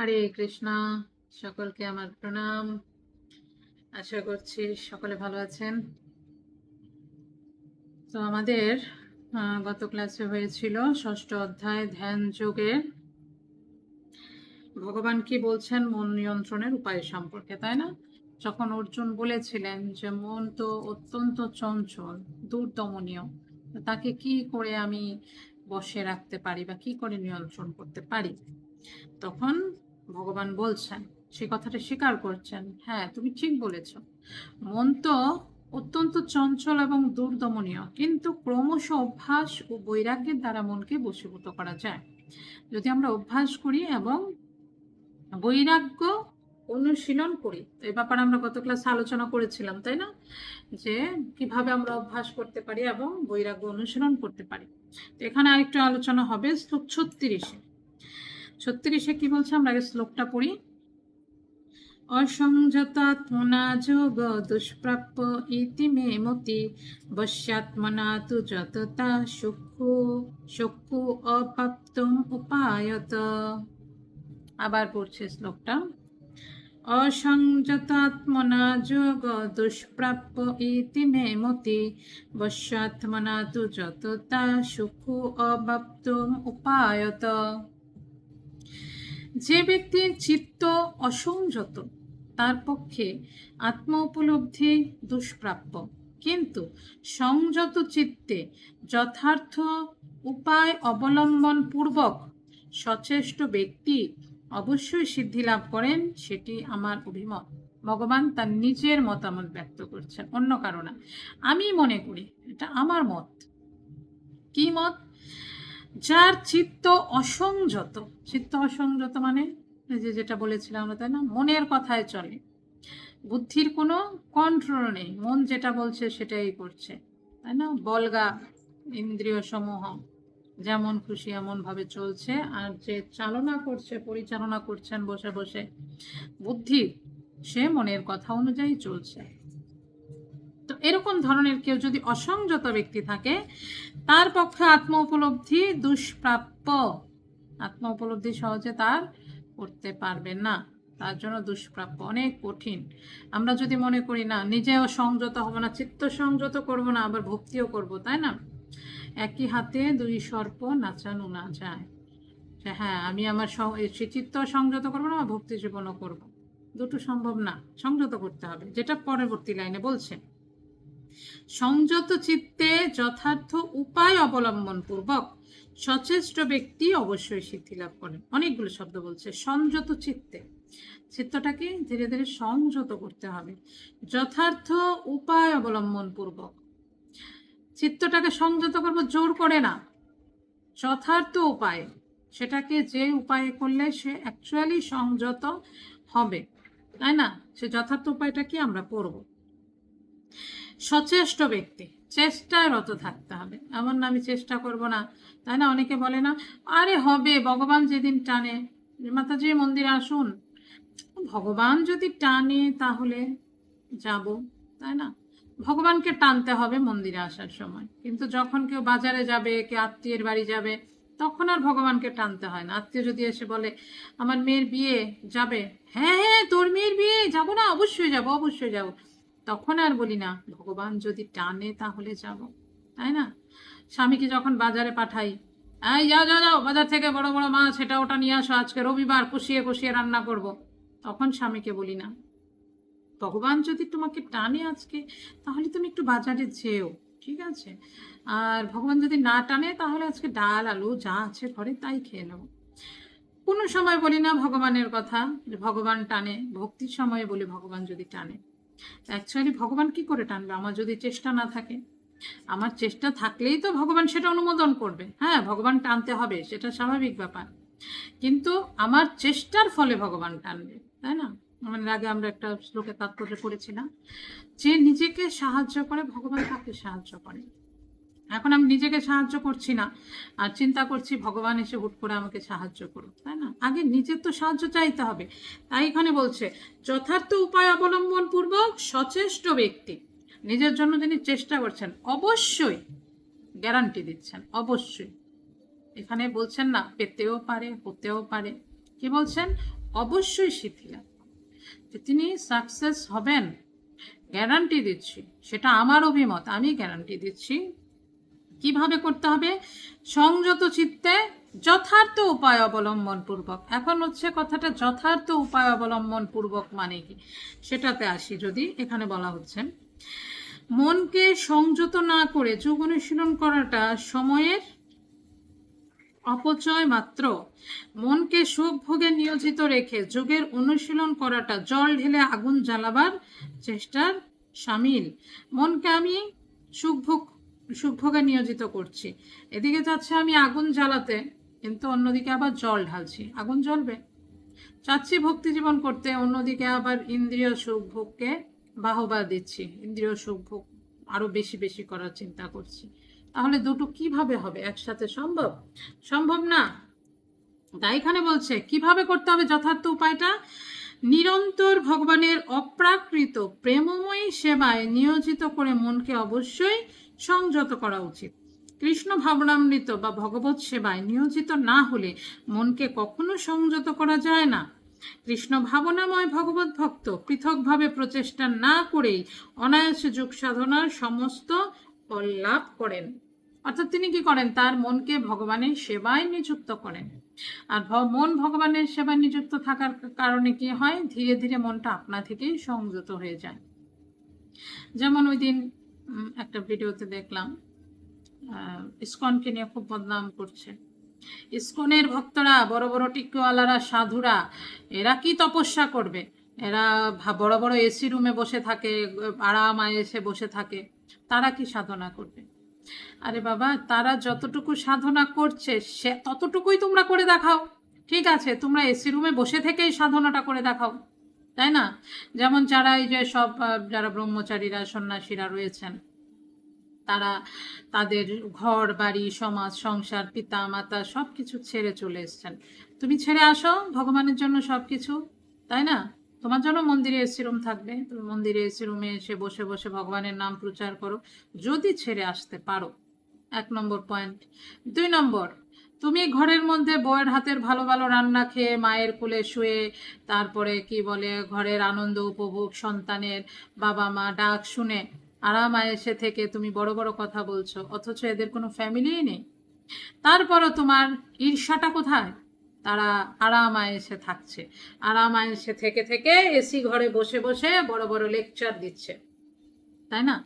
হরে কৃষ্ণা। সকলকে আমার প্রণাম। আশা করছি সকলে ভালো আছেন। তো আমাদের গত ক্লাসে হয়েছিল ষষ্ঠ অধ্যায় ধ্যান যোগে। ভগবান কি বলছেন? মন নিয়ন্ত্রণের উপায় সম্পর্কে, তাই না? যখন অর্জুন বলেছিলেন যে, মন তো অত্যন্ত চঞ্চল, দুর্দমনীয় তাকে কি করে আমি বসে রাখতে পারি বা কি করে নিয়ন্ত্রণ করতে পারি? তখন ভগবান বলছেন, সে কথাটা স্বীকার করছেন। হ্যাঁ তুমি ঠিক বলেছ। মন তো অত্যন্ত চঞ্চল এবং দুর্দমনীয়, কিন্তু ক্রমশ অভ্যাস ও বৈরাগ্যের দ্বারা মনকে বশীভূত করা যায়। যদি আমরা অভ্যাস করি এবং বৈরাগ্য অনুশীলন করি, তো এই ব্যাপারে আমরা গত ক্লাসে আলোচনা করেছিলাম, তাই না? যে কীভাবে আমরা অভ্যাস করতে পারি এবং বৈরাগ্য অনুশীলন করতে পারি। তো এখানে আরেকটু আলোচনা হবে ছত্রিশে। ছত্রিশে কি বলছে? আমরা আগে শ্লোকটা পড়ি। অসংযতাত্মনা যোগ দুষ্প্রাপ্য ইতি মে মতি বশ্যাত্মনা তু যততা সুখু সুখু অপ্রাপ্তম উপায়ত। আবার পড়ছে শ্লোকটা। অসংযতাত্মনা যোগ দুষ্প্রাপ্য ইতি মে মতি বশ্যাত্মনা তু যততা সুখু অপ্রাপ্তম উপায়ত। যে ব্যক্তির চিত্ত অসংযত, তার পক্ষে আত্ম উপলব্ধি দুষ্প্রাপ্য। কিন্তু সংযত চিত্তে যথার্থ উপায় অবলম্বন পূর্বক সচেষ্ট ব্যক্তি অবশ্যই সিদ্ধি লাভ করেন, সেটি আমার অভিমত। ভগবান তার নিজের মতামত ব্যক্ত করছেন, অন্য কারণে আমি মনে করি এটা আমার মত। কি মত? যার চিত্ত অসংযত চিত্ত অসংযত মানে যে যেটা বলেছিলাম আমরা, তাই না? মনের কথায় চলে। বুদ্ধির কোনো কন্ট্রোল নেই, মন যেটা বলছে সেটাই করছে, তাই না? বলগা ইন্দ্রিয় সমূহ যেমন খুশি এমন ভাবে চলছে, আর যে চালনা করছে, পরিচালনা করছেন বসে বসে, বুদ্ধি সে মনের কথা অনুযায়ী চলছে। তো এরকম ধরনের কেউ যদি অসংযত ব্যক্তি থাকে, তার পক্ষে আত্ম উপলব্ধি দুষ্প্রাপ্য। আত্ম উপলব্ধি সহজে তার করতে পারবে না। তার জন্য দুষ্প্রাপ্য অনেক কঠিন। আমরা যদি মনে করি, না নিজেও সংযত হব না, চিত্ত সংযত করব না, আবার ভক্তিও করব তাই না? একই হাতে দুই সর্প নাচানো না যায়। যে হ্যাঁ আমি আমার সং- চিত্ত সংযত করব না, আমার ভক্তি জীবনও করব। দুটো সম্ভব না। সংযত করতে হবে, যেটা পরবর্তী লাইনে বলছে। সংযত চিত্তে যথার্থ উপায় অবলম্বন পূর্বক সচেষ্ট ব্যক্তি অবশ্যই সিদ্ধি লাভ করেন। অনেকগুলো শব্দ বলছে, সংযত চিত্তে। চিত্তটাকে ধীরে ধীরে সংযত করতে হবে। যথার্থ উপায় অবলম্বন পূর্বক। চিত্তটাকে সংযত করব, জোর করে না। যথার্থ উপায়, সেটাকে যে উপায়ে করলে সে অ্যাকচুয়ালি সংযত হবে, তাই না? সে যথার্থ উপায়টা কি আমরা পড়ব সচেষ্ট ব্যক্তি। চেষ্টারত থাকতে হবে। এমন না আমি চেষ্টা করব না। তাই না? অনেকে বলে না, আরে হবে, ভগবান যেদিন টানে। মাতাজি মন্দিরে আসুন। ভগবান যদি টানে, তাহলে যাব। তাই না? ভগবানকে টানতে হবে মন্দিরে আসার সময়। কিন্তু যখন কেউ বাজারে যাবে, কেউ আত্মীয়ের বাড়ি যাবে, তখন আর ভগবানকে টানতে হয় না। আত্মীয় যদি এসে বলে, আমার মেয়ের বিয়ে যাবে? হ্যাঁ হ্যাঁ তোর মেয়ের বিয়ে, যাব না, অবশ্যই যাব অবশ্যই যাব। তখন আর বলি না, ভগবান যদি টানে তাহলে যাব। তাই না? স্বামীকে যখন বাজারে পাঠাই, এই যাও যাও যাও, বাজার থেকে বড় বড় মাছ, এটা ওটা নিয়ে আসো, আজকে রবিবার, কষিয়ে কষিয়ে রান্না করব। তখন স্বামীকে বলি না, ভগবান যদি তোমাকে টানে আজকে, তাহলে তুমি একটু বাজারে যেও, ঠিক আছে? আর ভগবান যদি না টানে, তাহলে আজকে ডাল, আলু, যা আছে ঘরে তাই খেয়ে নেব কোনো সময় বলি না ভগবানের কথা, যে ভগবান টানে, ভক্তির সময়ে বলি ভগবান যদি টানে। অ্যাকচুয়ালি ভগবান কি করে টানবে? আমার যদি চেষ্টা না থাকে, আমার চেষ্টা থাকলেই তো ভগবান সেটা অনুমোদন করবে। হ্যাঁ ভগবান টানতে হবে, সেটা স্বাভাবিক ব্যাপার। কিন্তু আমার চেষ্টার ফলে ভগবান টানবে, তাই না? মানে আগে আমরা একটা শ্লোকে তাৎপর্য করেছিলাম, যে নিজেকে সাহায্য করে, ভগবান তাকে সাহায্য করে? এখন আমি নিজেকে সাহায্য করছি না। আর চিন্তা করছি, ভগবান এসে হুট করে আমাকে সাহায্য করুক, তাই না? আগে নিজের তো সাহায্য চাইতে হবে। তাই এখানে বলছে, যথার্থ উপায় অবলম্বন পূর্বক সচেষ্ট ব্যক্তি নিজের জন্য যিনি চেষ্টা করছেন, অবশ্যই গ্যারান্টি দিচ্ছেন, অবশ্যই। এখানে বলছেন না, পেতেও পারে, হতেও পারে। কি বলছেন? অবশ্যই লাভ যে তিনি সাকসেস হবেন গ্যারান্টি দিচ্ছি, সেটা আমার অভিমত, আমি গ্যারান্টি দিচ্ছি। কীভাবে করতে হবে? সংযত চিত্তে যথার্থ উপায় অবলম্বন পূর্বক এখন হচ্ছে কথাটা যথার্থ উপায় অবলম্বন পূর্বক মানে কি? সেটাতে আসি যদি এখানে বলা হচ্ছে, মনকে সংযত না করে যোগ অনুশীলন করাটা সময়ের অপচয় মাত্র। মনকে সুখ ভোগে নিয়োজিত রেখে যোগের অনুশীলন করাটা জল ঢেলে আগুন জ্বালাবার চেষ্টার সামিল। মনকে আমি সুখ ভোগ সুখ নিয়োজিত করছি। এদিকে যাচ্ছে আমি আগুন জ্বালাতে, কিন্তু অন্যদিকে আবার জল ঢালছি। আগুন জ্বলবে? চাচ্ছি ভক্তি জীবন করতে, অন্যদিকে আবার ইন্দ্রিয় সুখ ভোগকে বাহবা দিচ্ছি। ইন্দ্রিয় সুখ ভোগ আরও বেশি বেশি করার চিন্তা করছি। তাহলে দুটো কীভাবে হবে? একসাথে সম্ভব? সম্ভব না? তাই এখানে বলছে, কীভাবে করতে হবে যথার্থ উপায়টা? নিরন্তর ভগবানের অপ্রাকৃত প্রেমময়ী সেবায় নিয়োজিত করে মনকে অবশ্যই সংযত করা উচিত। কৃষ্ণ ভাবনামৃত বা ভগবত সেবায় নিয়োজিত না হলে মনকে কখনো সংযত করা যায় না। কৃষ্ণ ভাবনাময় ভগবত ভক্ত পৃথকভাবে প্রচেষ্টা না করেই অনায়াসে যোগ সাধনার সমস্ত লাভ করেন। অর্থাৎ তিনি কি করেন? তার মনকে ভগবানের সেবায় নিযুক্ত করেন। আর মন ভগবানের সেবায় নিযুক্ত থাকার কারণে কি হয়? ধীরে ধীরে মনটা আপনা থেকেই সংযত হয়ে যায়। যেমন ওই দিন একটা ভিডিওতে দেখলাম ইস্কনকে নিয়ে খুব বদনাম করছে। ইস্কনের ভক্তরা, বড় বড় টিকওয়ালারা সাধুরা, এরা কি তপস্যা করবে? এরা বড় বড় এসি রুমে বসে থাকে, আরাম এসে বসে থাকে। তারা কি সাধনা করবে? আরে বাবা, তারা যতটুকু সাধনা করছে, সে ততটুকুই তোমরা করে দেখাও। ঠিক আছে, তোমরা এসি রুমে বসে থেকেই সাধনাটা করে দেখাও, তাই না? যেমন যারা এই যে সব যারা ব্রহ্মচারীরা, সন্ন্যাসীরা রয়েছেন, তারা তাদের ঘর, বাড়ি, সমাজ, সংসার, পিতা, মাতা সব কিছু ছেড়ে চলে এসছেন। তুমি ছেড়ে আসো, ভগবানের জন্য সব কিছু তাই না? তোমার জন্য মন্দিরে এসি রুম থাকবে। তুমি মন্দিরে এসি রুমে এসে বসে বসে ভগবানের নাম প্রচার করো। যদি ছেড়ে আসতে পারো, এক নম্বর পয়েন্ট দুই নম্বর, তুমি ঘরের মধ্যে বউয়ের হাতের ভালো ভালো রান্না খেয়ে মায়ের কোলে শুয়ে, তারপরে কি বলে, ঘরের আনন্দ উপভোগ সন্তানের বাবা মা ডাক শুনে আরাম আয়েসে থেকে তুমি বড় বড় কথা বলছো, অথচ এদের কোনো ফ্যামিলিই নেই। তারপরও তোমার ঈর্ষাটা কোথায়? তারা আরাম আয়েসে থাকছে। আরাম আয়েসে থেকে থেকে এসি ঘরে বসে বসে বড় বড় লেকচার দিচ্ছে। তাই না?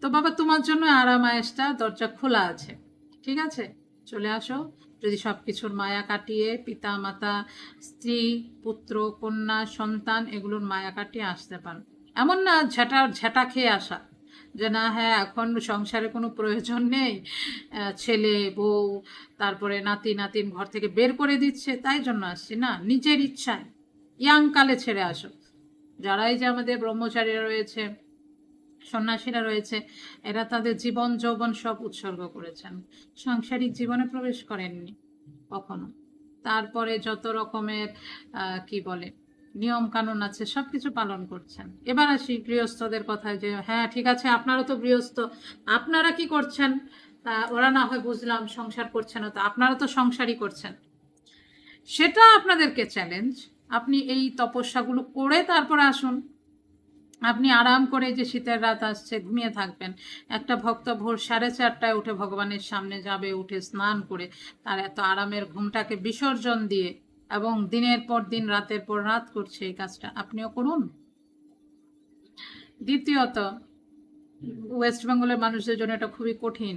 তো বাবা, তোমার জন্য আরাম আয়েসটা দরজা খোলা আছে। ঠিক আছে? চলে আসো। যদি সব কিছুর মায়া কাটিয়ে পিতা, মাতা, স্ত্রী, পুত্র, কন্যা, সন্তান এগুলোর মায়া কাটিয়ে আসতে পারো। এমন না ঝেটা ঝেটা খেয়ে আসা। যে না হ্যাঁ এখন সংসারে কোনো প্রয়োজন নেই ছেলে, বউ, তারপরে নাতি, নাতিন ঘর থেকে বের করে দিচ্ছে, তাই জন্য আসছি। না, নিজের ইচ্ছায়, ইয়াং কালে ছেড়ে আসো যারাই যে আমাদের ব্রহ্মচারীরা রয়েছে, সন্ন্যাসীরা রয়েছে, এরা তাদের জীবন, যৌবন সব উৎসর্গ করেছেন। সাংসারিক জীবনে প্রবেশ করেননি কখনো। তারপরে যত রকমের কি বলে নিয়ম কানুন আছে সব কিছু পালন করছেন। এবার আসি গৃহস্থদের কথায় যে হ্যাঁ ঠিক আছে, আপনারা তো গৃহস্থ, আপনারা কি করছেন? তা ওরা না হয় বুঝলাম, সংসার করছে না তো, আপনারা তো সংসারই করছেন। সেটা আপনাদেরকে চ্যালেঞ্জ আপনি এই তপস্যাগুলো করে তারপরে আসুন। আপনি আরাম করে যে শীতের রাত আসছে, ঘুমিয়ে থাকবেন। একটা ভক্ত ভোর সাড়ে চারটায় উঠে ভগবানের সামনে যাবে, উঠে স্নান করে তার এত আরামের ঘুমটাকে বিসর্জন দিয়ে এবং দিনের পর দিন, রাতের পর রাত করছে এই কাজটা। আপনিও করুন। দ্বিতীয়ত ওয়েস্ট বেঙ্গলের মানুষদের জন্য এটা খুবই কঠিন,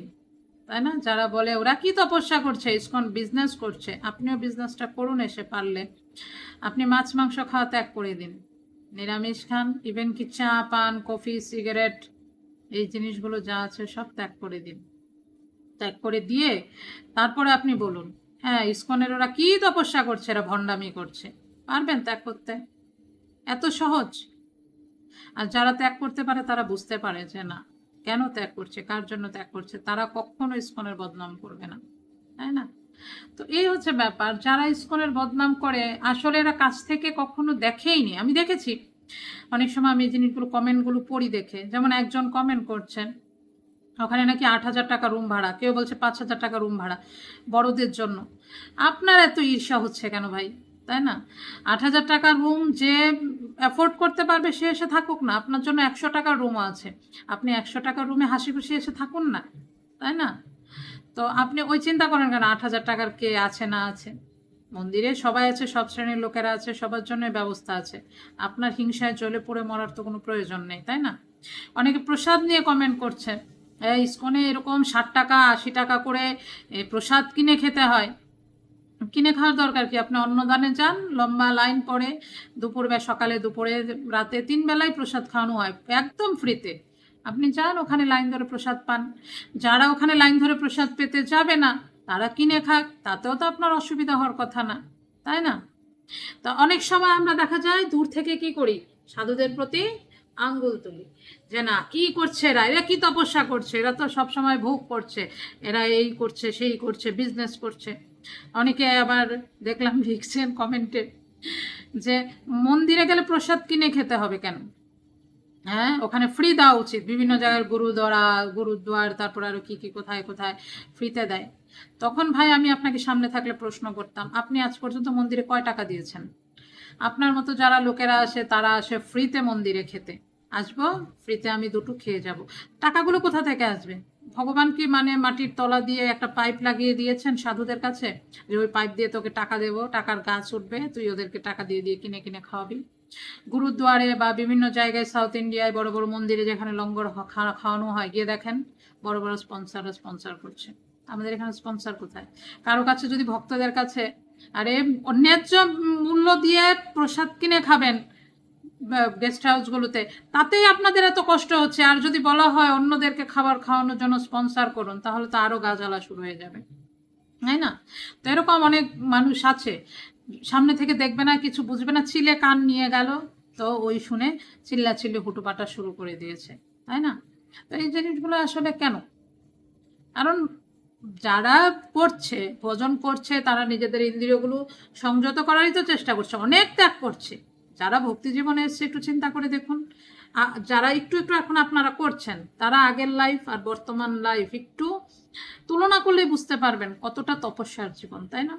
তাই না? যারা বলে, ওরা কি তপস্যা করছে? ইসকন বিজনেস করছে। আপনিও বিজনেসটা করুন এসে পারলে। আপনি মাছ, মাংস খাওয়া ত্যাগ করে দিন। নিরামিষ খান ইভেন কি চা, পান, কফি সিগারেট এই জিনিসগুলো যা আছে সব ত্যাগ করে দিন। ত্যাগ করে দিয়ে তারপরে আপনি বলুন হ্যাঁ ইস্কনের ওরা কী তপস্যা করছে, এরা ভণ্ডামি করছে। পারবেন ত্যাগ করতে? এত সহজ? আর যারা ত্যাগ করতে পারে, তারা বুঝতে পারে যে না, কেন ত্যাগ করছে, কার জন্য ত্যাগ করছে, তারা কখনো ইস্কনের বদনাম করবে না, তাই না? তো এই হচ্ছে ব্যাপার, যারা ইস্কনের বদনাম করে, আসলে এরা কাছ থেকে কখনো দেখেইনি। আমি দেখেছি, অনেক সময় আমি এই জিনিসগুলো কমেন্টগুলো পড়ি দেখে, যেমন একজন কমেন্ট করছেন ওখানে নাকি আট হাজার টাকা রুম ভাড়া। কেউ বলছে পাঁচ হাজার টাকা রুম ভাড়া বড়দের জন্য। আপনার এত ঈর্ষা হচ্ছে কেন ভাই? তাই না? আট হাজার টাকার রুম যে অ্যাফোর্ড করতে পারবে সে এসে থাকুক না। আপনার জন্য একশো টাকার রুম আছে। আপনি একশো টাকার রুমে হাসি খুশি এসে থাকুন না। তাই না? তো আপনি ওই চিন্তা করেন কেন? আট হাজার টাকার কে আছে না আছে? মন্দিরে সবাই আছে, সব শ্রেণির লোকেরা আছে, সবার জন্য ব্যবস্থা আছে। আপনার হিংসায় জ্বলে পড়ে মরার তো কোনো প্রয়োজন নেই, তাই না? অনেকে প্রসাদ নিয়ে কমেন্ট করছে। ইস্কনে এরকম ষাট টাকা, আশি টাকা করে প্রসাদ কিনে খেতে হয়। কিনে খাওয়ার দরকার কি? আপনি অন্নদানে যান, লম্বা লাইন পড়ে দুপুরবে সকালে, দুপুরে, রাতে তিন বেলায় প্রসাদ খাওয়ানো হয়, একদম ফ্রিতে। আপনি যান, ওখানে লাইন ধরে প্রসাদ পান। যারা ওখানে লাইন ধরে প্রসাদ পেতে যাবে না, তারা কিনে খাক, তাতেও তো আপনার অসুবিধা হওয়ার কথা না, তাই না? তো অনেক সময় আমরা দেখা যায়, দূর থেকে কি করি? সাধুদের প্রতি আঙ্গুল তুলি। যে না, কি করছে এরা? এরা কি তপস্যা করছে? এরা তো সব সময় ভোগ করছে। এরা এই করছে, সেই করছে বিজনেস করছে। অনেকে আবার দেখলাম লিখছেন কমেন্টে যে, মন্দিরে গেলে প্রসাদ কিনে খেতে হবে কেন? হ্যাঁ ওখানে ফ্রি দেওয়া উচিত। বিভিন্ন জায়গার গুরুদ্বারা গুরুদ্বার, তারপর আরও কী কী, কোথায় কোথায় ফ্রিতে দেয়। তখন ভাই আমি আপনাকে সামনে থাকলে প্রশ্ন করতাম, আপনি আজ পর্যন্ত মন্দিরে কয় টাকা দিয়েছেন? আপনার মতো যারা লোকেরা আসে, তারা আসে ফ্রিতে মন্দিরে খেতে। আসব, ফ্রিতে আমি দুটো খেয়ে যাব। টাকাগুলো কোথা থেকে আসবে? ভগবান কি মানে মাটির তলা দিয়ে একটা পাইপ লাগিয়ে দিয়েছেন সাধুদের কাছে? যে ওই পাইপ দিয়ে তোকে টাকা দেবো, টাকার গাছ উঠবে, তুই ওদেরকে টাকা দিয়ে দিয়ে কিনে কিনে খাওয়াবি। গুরুদ্বারে বা বিভিন্ন জায়গায় সাউথ ইন্ডিয়ায় বড় বড় মন্দিরে যেখানে লঙ্গর হ- খা- খাওয়ানো হয়, গিয়ে দেখেন বড় বড় স্পন্সাররা স্পন্সার করছে। আমাদের এখানে স্পন্সার কোথায়? কারও কাছে যদি ভক্তদের কাছে আরে ন্যায্য মূল্য দিয়ে প্রসাদ কিনে খাবেন গেস্ট হাউসগুলোতে তাতেই আপনাদের এত কষ্ট হচ্ছে। আর যদি বলা হয় অন্যদেরকে খাবার খাওয়ানোর জন্য স্পন্সার করুন, তাহলে তো আরও গাজালা শুরু হয়ে যাবে। তাই না? তো এরকম অনেক মানুষ আছে। সামনে থেকে দেখবে না, কিছু বুঝবে না। চিলে কান নিয়ে গেল, তো ওই শুনে চিল্লা চিল্লি হুটুপাটা শুরু করে দিয়েছে। তাই না? তো এই জিনিসগুলো আসলে কেন? কারণ যারা করছে, ভোজন করছে, তারা নিজেদের ইন্দ্রিয়গুলো সংযত করারই তো চেষ্টা করছে, অনেক ত্যাগ করছে। যারা ভক্তি জীবনে এসছে, একটু চিন্তা করে দেখুন। যারা একটু একটু এখন আপনারা করছেন, তারা আগের লাইফ আর বর্তমান লাইফ একটু তুলনা করলেই বুঝতে পারবেন কতটা তপস্যার জীবন, তাই না?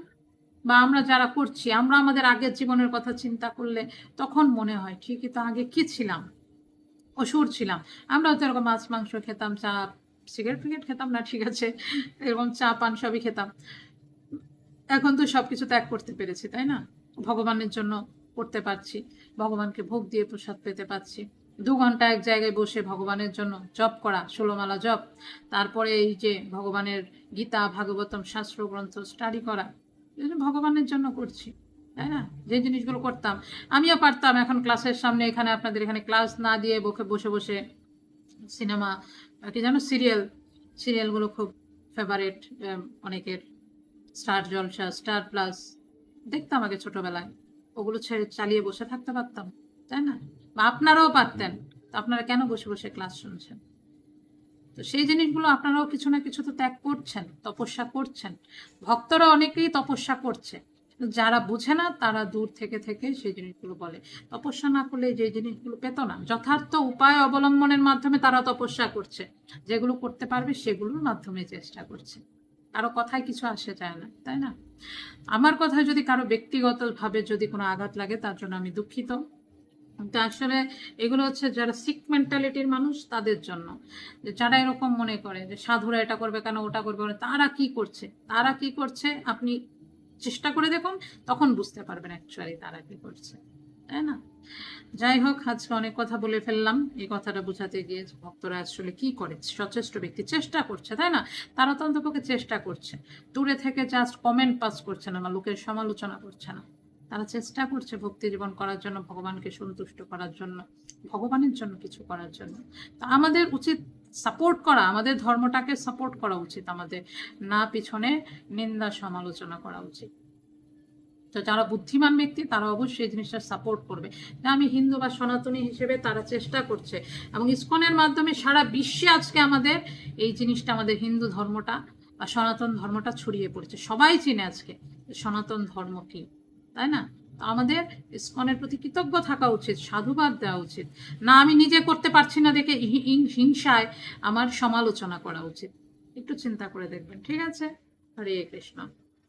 বা আমরা যারা করছি, আমরা আমাদের আগের জীবনের কথা চিন্তা করলে তখন মনে হয়, ঠিকই তো আগে কি ছিলাম? অসুর ছিলাম। আমরাও তো এরকম মাছ, মাংস খেতাম, চা সিগারেট ফিগারেট খেতাম? না, ঠিক আছে। এরকম চা, পান সবই খেতাম। এখন তো সব কিছু ত্যাগ করতে পেরেছি, তাই না? ভগবানের জন্য করতে পারছি। ভগবানকে ভোগ দিয়ে প্রসাদ পেতে পারছি। দু ঘণ্টা এক জায়গায় বসে ভগবানের জন্য জপ করা ষোলোমালা জপ। তারপরে এই যে ভগবানের গীতা, ভাগবতম শাস্ত্র গ্রন্থ স্টাডি করা ভগবানের জন্য করছি, তাই না? যে জিনিসগুলো করতাম, আমিও পারতাম। এখন ক্লাসের সামনে এখানে আপনাদের এখানে ক্লাস না দিয়ে বসে বসে সিনেমা আর কি জানো, সিরিয়াল, সিরিয়ালগুলো খুব ফেভারেট অনেকের। স্টার জলসা, স্টার প্লাস, দেখতাম আগে ছোটবেলায়। ওগুলো ছেড়ে চালিয়ে বসে থাকতে পারতাম, তাই না? বা আপনারাও পারতেন। আপনারা কেন বসে বসে ক্লাস শুনছেন? তো সেই জিনিসগুলো আপনারাও কিছু না কিছু তো ত্যাগ করছেন, তপস্যা করছেন। ভক্তরা অনেকেই তপস্যা করছে। যারা বুঝে না, তারা দূর থেকে থেকে সেই জিনিসগুলো বলে। তপস্যা না করলে যে জিনিসগুলো পেত না। যথার্থ উপায় অবলম্বনের মাধ্যমে তারা তপস্যা করছে। যেগুলো করতে পারবে সেগুলোর মাধ্যমে চেষ্টা করছে। কারও কথায় কিছু আসে যায় না, তাই না? আমার কথায় যদি কারও ব্যক্তিগতভাবে যদি কোনো আঘাত লাগে, তার জন্য আমি দুঃখিত। তো আসলে এগুলো হচ্ছে যারা সিক মেন্টালিটির মানুষ, তাদের জন্য। যারা এরকম মনে করে যে সাধুরা এটা করবে কেন, ওটা করবে তারা কি করছে? তারা কি করছে? আপনি চেষ্টা করে দেখুন, তখন বুঝতে পারবেন অ্যাকচুয়ালি তারা কি করছে, তাই না? যাই হোক, আজকে অনেক কথা বলে ফেললাম, এই কথাটা বোঝাতে গিয়ে ভক্তরা আসলে কি করে, সচেষ্ট ব্যক্তি চেষ্টা করছে, তাই না? তারা তো অন্তপক্ষে চেষ্টা করছে। দূরে থেকে জাস্ট কমেন্ট পাস করছে না বা লোকের সমালোচনা করছে না। তারা চেষ্টা করছে ভক্তি জীবন করার জন্য, ভগবানকে সন্তুষ্ট করার জন্য, ভগবানের জন্য কিছু করার জন্য। তা আমাদের উচিত সাপোর্ট করা, আমাদের ধর্মটাকে সাপোর্ট করা উচিত, আমাদের না পিছনে নিন্দা, সমালোচনা করা উচিত। তো যারা বুদ্ধিমান ব্যক্তি, তারা অবশ্যই এই জিনিসটা সাপোর্ট করবে। আমি হিন্দু বা সনাতনী হিসেবে তারা চেষ্টা করছে। এবং ইসকনের মাধ্যমে সারা বিশ্বে আজকে আমাদের এই জিনিসটা, আমাদের হিন্দু ধর্মটা বা সনাতন ধর্মটা ছড়িয়ে পড়েছে। সবাই চিনে আজকে সনাতন ধর্ম কি, তাই না? আমাদের ইসকনের প্রতি কৃতজ্ঞ থাকা উচিত, সাধুবাদ দেওয়া উচিত। না, আমি নিজে করতে পারছি না দেখে হিংসায় আমার সমালোচনা করা উচিত। একটু চিন্তা করে দেখবেন, ঠিক আছে? হরে কৃষ্ণ।